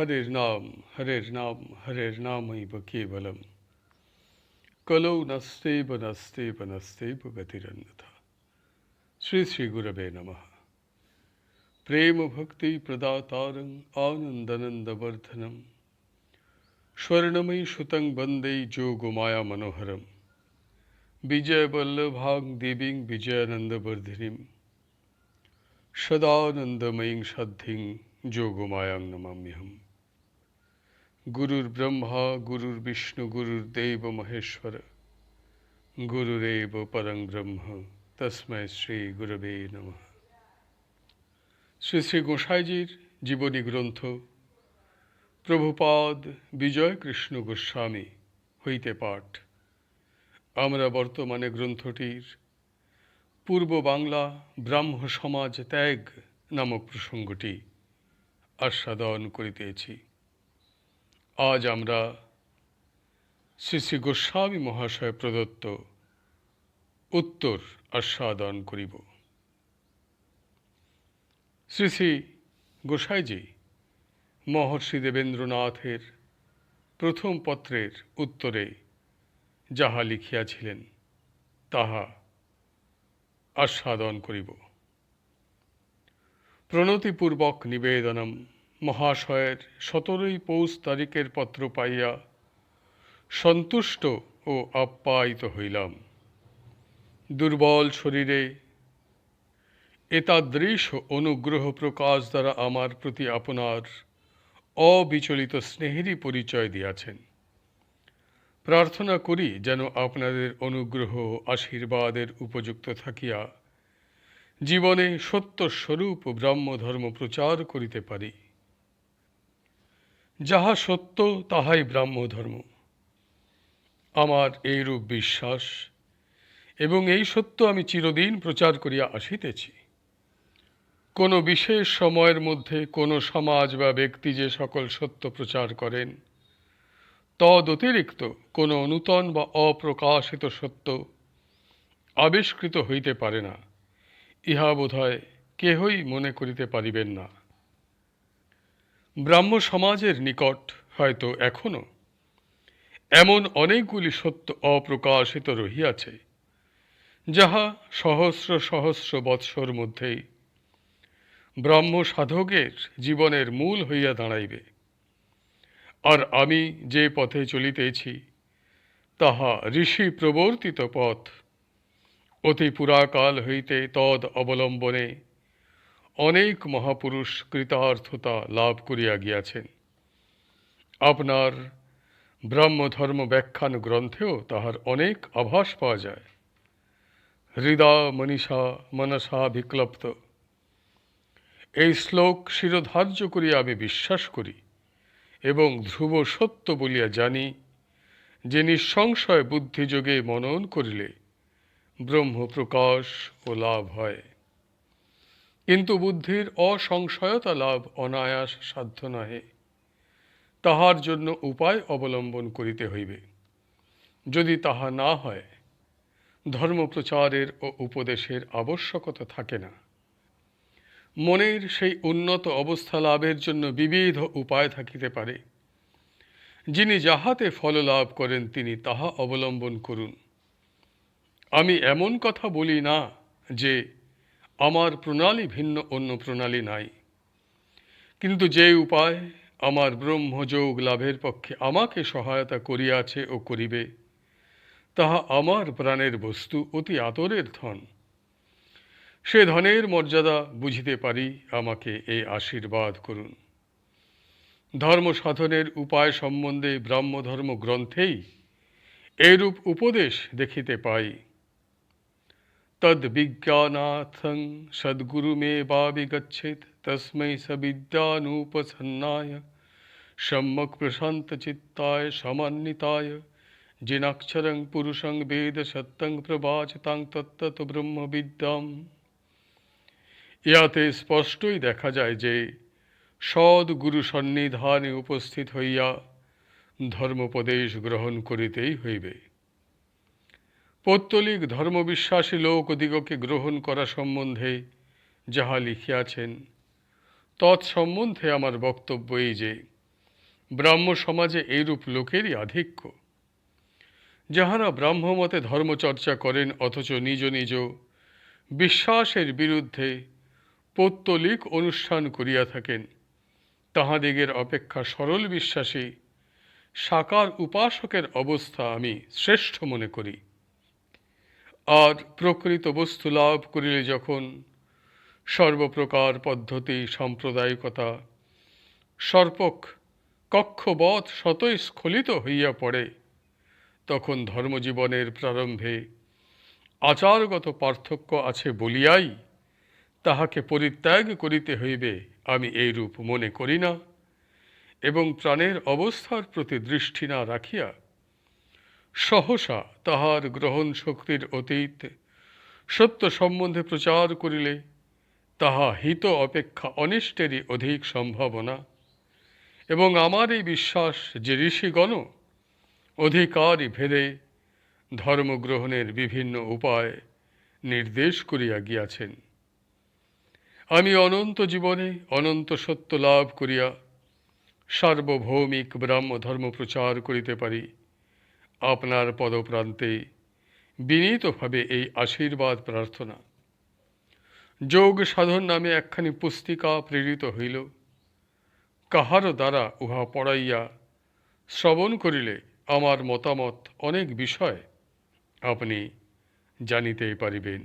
হরের নাম হরের নাম হরের নামৈব কেবলম কলৌ নস্তেব নস্তেব নস্তেব গতিরন্যথা শ্রী শ্রী গুরবে নমঃ প্রেম ভক্তি প্রদাতারং আনন্দনন্দবর্ধনম স্বর্ণময়ী সুতং বন্দে যোগমায়া মনোহরম বিজয়বল্লভাং দেবীং বিজয়ানন্দবর্ধিনীম সদানন্দময়ীং সদ্ধিং যোগমায়াং নমাম্যহম গুরুর ব্রহ্মা, গুরুর বিষ্ণু, গুরুর দেব মহেশ্বর। গুরুরেব পরং ব্রহ্ম, তস্মৈ শ্রী গুরবে নমঃ। শ্রী শ্রী গোসাইজির জীবনী গ্রন্থ, প্রভুপাদ বিজয় কৃষ্ণ গোস্বামী, হইতে পাঠ। আমরা বর্তমানে গ্রন্থটির পূর্ব বাংলা ব্রাহ্ম সমাজ ত্যাগ নামক প্রসঙ্গটি আস্বাদন করিতেছি। আজ আমরা শ্রী শ্রী গোস্বামী মহাশয় প্রদত্ত উত্তর আস্বাদন করিব। শ্রী শ্রী গোসাইজি মহর্ষি দেবেন্দ্রনাথের প্রথম পত্রের উত্তরে যাহা লিখিয়াছিলেন, তাহা আস্বাদন করিব। প্রণতিপূর্বক নিবেদনম মহাশয়ের সতেরোই পৌষ তারিখের পত্র পাইয়া সন্তুষ্ট ও আপ্যায়িত হইলাম। দুর্বল শরীরে এতাদৃশ অনুগ্রহ প্রকাশ দ্বারা আমার প্রতি আপনার অবিচলিত স্নেহেরই পরিচয় দিয়াছেন। প্রার্থনা করি যেন আপনাদের অনুগ্রহ আশীর্বাদের উপযুক্ত থাকিয়া জীবনে সত্য স্বরূপ ব্রাহ্মধর্ম প্রচার করিতে পারি। যাহা সত্য, তাহাই ব্রাহ্মধর্ম। আমার এইরূপ বিশ্বাস এবং এই সত্য আমি চিরদিন প্রচার করিয়া আসিতেছি। কোনো বিশেষ সময়ের মধ্যে কোনো সমাজ বা ব্যক্তি যে সকল সত্য প্রচার করেন, তদ অতিরিক্ত কোনো নূতন বা অপ্রকাশিত সত্য আবিষ্কৃত হইতে পারে না। ইহা বোধহয় কেহই মনে করিতে পারিবেন না। ব্রাহ্ম সমাজের নিকট হয়তো এখনও। এমন অনেকগুলি সত্য অপ্রকাশিত রহিয়াছে, যাহা সহস্র সহস্র বৎসর মধ্যেই ব্রাহ্ম সাধকের জীবনের মূল হইয়া দাঁড়াইবে। আর আমি যে পথে চলিতেছি, তাহা ঋষি প্রবর্তিত পথ অতি পুরাকাল হইতে তদ অবলম্বনে অনেক মহাপুরুষ কৃতার্থতা লাভ করিয়া গিয়াছেন। আপনার ব্রহ্মধর্ম ব্যাখ্যান গ্রন্থেও তাহার অনেক আভাস পাওয়া যায়। হৃদা, মনীষা, মনসা বিক্লপ্ত। এই শ্লোক শিরোধার্য করিয়া আমি বিশ্বাস করি এবং ধ্রুব সত্য বলিয়া জানি যে নিঃসংশয় বুদ্ধিযোগে মনন করিলে ব্রহ্ম প্রকাশ ও লাভ হয়। কিন্তু বুদ্ধির অসংশয়তা লাভ অনায়াস সাধ্য নহে। তাহার জন্য উপায় অবলম্বন করিতে হইবে। যদি তাহা না হয়, ধর্মপ্রচারের ও উপদেশের আবশ্যকতা থাকে না। মনের সেই উন্নত অবস্থা লাভের জন্য বিবিধ উপায় থাকিতে পারে। যিনি যাহাতে ফল লাভ করেন, তিনি তাহা অবলম্বন করুন। আমি এমন কথা বলি না যে আমার প্রণালী ভিন্ন, অন্য প্রণালী নাই। কিন্তু যে উপায় আমার ব্রহ্মযোগ লাভের পক্ষে আমাকে সহায়তা করিয়াছে ও করিবে, তাহা আমার প্রাণের বস্তু অতি আতরের ধন। সে ধনের মর্যাদা বুঝিতে পারি, আমাকে এই আশীর্বাদ করুন। ধর্ম সাধনের উপায় সম্বন্ধে ব্রাহ্মধর্ম গ্রন্থেই এরূপ উপদেশ দেখিতে পাই। তদ্বিজ্ঞানাথং সদ্গুরুমে বা বিগচ্ছেত তস্मै সবিদ্যানুপসন্নায় সম্যক প্রশান্ত চিত্তায় সমান্বিতায় জিনাক্ষরং পুরুষং বেদ সত্যং প্রবাচতাং তত্ত্বত ব্রহ্মবিদ্যাম ইহাতে স্পষ্টই দেখা যায় যে সদ গুরু সন্নিধানে উপস্থিত হইয়া ধর্মোপদেশ গ্রহণ করিতেই হইবে পৌত্তলিক ধর্মবিশ্বাসী লোকদিগকে গ্রহণ করা সম্বন্ধে যাহা লিখিয়াছেন, তৎসম্বন্ধে আমার বক্তব্য এই যে, ব্রাহ্ম সমাজে এইরূপ লোকেরই আধিক্য। যাহারা ব্রাহ্মমতে ধর্মচর্চা করেন অথচ নিজ নিজ বিশ্বাসের বিরুদ্ধে পৌত্তলিক অনুষ্ঠান করিয়া থাকেন, তাহাদিগের অপেক্ষা সরল বিশ্বাসী, সাকার উপাসকের অবস্থা আমি শ্রেষ্ঠ মনে করি। আর প্রকৃত বস্তু লাভ করিলে যখন সর্বপ্রকার পদ্ধতি সাম্প্রদায়িকতা সর্পক কক্ষবধ শতই স্খলিত হইয়া পড়ে, তখন ধর্মজীবনের প্রারম্ভে আচারগত পার্থক্য আছে বলিয়াই তাহাকে পরিত্যাগ করিতে হইবে আমি এইরূপ মনে করি না এবং প্রাণের অবস্থার প্রতি দৃষ্টি না রাখিয়া সহসা তাহার গ্রহণ শক্তির অতীত। সত্য সম্বন্ধে প্রচার করিলে তাহা হিত অপেক্ষা অনিষ্টেরই অধিক সম্ভাবনা। এবং আমার এই বিশ্বাস যে ঋষিগণ অধিকারই ভেদে ধর্মগ্রহণের বিভিন্ন উপায় নির্দেশ করিয়া গিয়াছেন। আমি অনন্ত জীবনে অনন্ত সত্য লাভ করিয়া সার্বভৌমিক ব্রাহ্ম ধর্ম প্রচার করিতে পারি। আপনার পদপ্রান্তে বিনীতভাবে এই আশীর্বাদ প্রার্থনা। যোগ সাধন নামে একখানি পুস্তিকা প্রেরিত হইল। কাহারও দ্বারা উহা পড়াইয়া শ্রবণ করিলে আমার মতামত অনেক বিষয় আপনি জানিতে পারিবেন।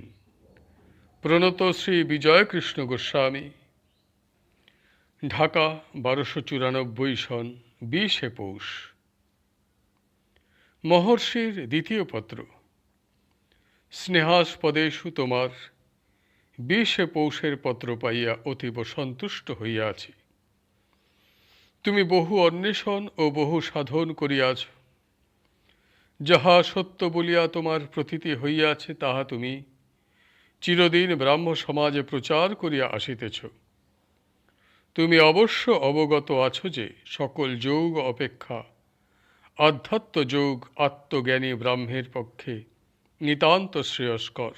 প্রণত শ্রী বিজয়কৃষ্ণ গোস্বামী। ঢাকা, বারোশো চুরানব্বই সন, বিশে পৌষ। মহর্ষির দ্বিতীয় পত্র। স্নেহাস্পদেশু তোমার বিশে পৌষের পত্র পাইয়া অতীব সন্তুষ্ট হইয়াছি তুমি বহু অন্বেষণ ও বহু সাধন করিয়াছ। যাহা সত্য বলিয়া তোমার প্রতীতি হইয়াছে, তাহা তুমি চিরদিন ব্রাহ্ম সমাজে প্রচার করিয়া আসিতেছ। তুমি অবশ্য অবগত আছো যে সকল যৌগ অপেক্ষা আধ্যাত্ম যোগ আত্মজ্ঞানী ব্রাহ্মের পক্ষে নিতান্ত শ্রেয়স্কর।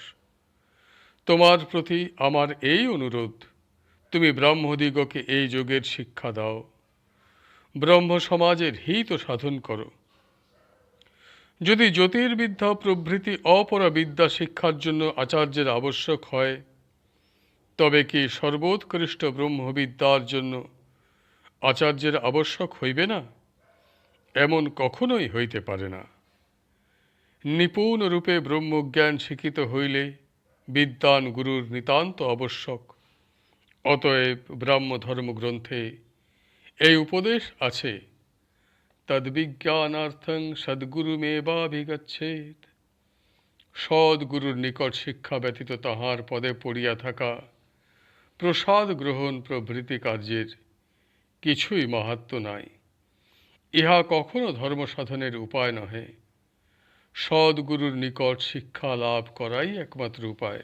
তোমার প্রতি আমার এই অনুরোধ, তুমি ব্রাহ্মদিগকে এই যোগের শিক্ষা দাও। ব্রহ্ম সমাজের হিত সাধন করো। যদি জ্যোতির্বিদ্যা প্রভৃতি অপরা বিদ্যা শিক্ষার জন্য আচার্যের আবশ্যক হয়, তবে কি সর্বোৎকৃষ্ট ব্রহ্মবিদ্যার জন্য আচার্যের আবশ্যক হইবে না? এমন কখনোই হইতে পারে না। নিপুণ রূপে ব্রহ্মজ্ঞান শিক্ষিত হইলে বিদ্যান গুরুর নিতান্ত আবশ্যক। অতএব ব্রাহ্ম ধর্মগ্রন্থে এই উপদেশ আছে, তদ্বিজ্ঞানার্থং সদ্গুরুমেবাভিগচ্ছেদ। সদ্গুরুর নিকট শিক্ষা ব্যতীত তাহার পদে পড়িয়া থাকা প্রসাদ গ্রহণ প্রভৃতি কার্যের কিছুই মাহাত্ম নাই। ইহা কখনো ধর্ম সাধনের উপায় নহে। সদ্গুরুর নিকট শিক্ষা লাভ করাই একমাত্র উপায়।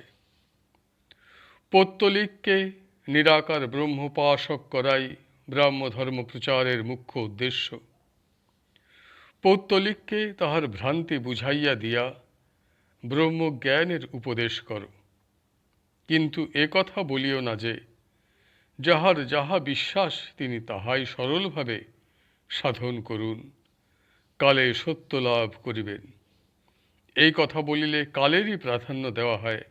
পৌত্তলিককে নিরাকার ব্রহ্মোপাসক করাই ব্রাহ্ম ধর্ম প্রচারের মুখ্য উদ্দেশ্য। পৌত্তলিককে তাহার ভ্রান্তি বুঝাইয়া দিয়া ব্রহ্মজ্ঞানের উপদেশ করো। কিন্তু এ কথা বলিও না যে, যাহার যাহা বিশ্বাস তিনি তাহাই সরলভাবে সাধন করুন, কালে সত্য লাভ করিবেন। এই কথা বলিলে কালেরই প্রাধান্য দেওয়া হয়।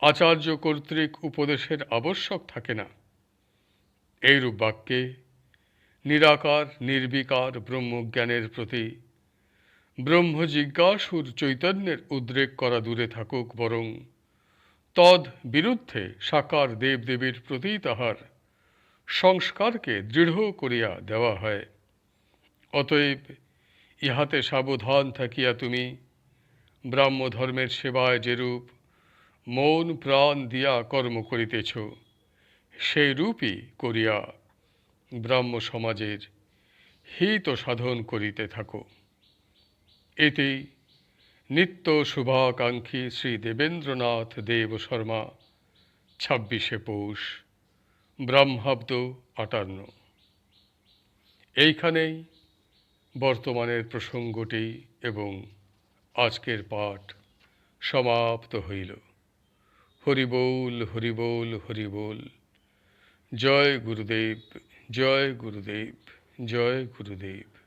আচার্য কর্তৃক উপদেশের আবশ্যক থাকে না। এইরূপ বাক্যে, নিরাকার, নির্বিকার ব্রহ্মজ্ঞানের প্রতি ব্রহ্ম জিজ্ঞাসুর চৈতন্যের উদ্রেক করা দূরে থাকুক বরং তদ বিরুদ্ধে সাকার দেবদেবীর প্রতি তাহার সংস্কারকে দৃঢ় করিয়া দেওয়া হয়। অতএব ইহাতে সাবধান থাকিয়া তুমি ব্রাহ্ম ধর্মের সেবায় যেরূপ মন প্রাণ দিয়া কর্ম করিতেছ সেই রূপই করিয়া ব্রাহ্ম সমাজের হিত সাধন করিতে থাকো। এতে নিত্য শুভাকাঙ্ক্ষী শ্রী দেবেন্দ্রনাথ দেব শর্মা, ছাব্বিশে পৌষ। ব্রহ্মাব্দ আটান্ন। এইখানেই বর্তমানের প্রসঙ্গটি এবং আজকের পাঠ সমাপ্ত হইল। হরিবোল হরিবোল হরিবোল। জয় গুরুদেব জয় গুরুদেব জয় গুরুদেব।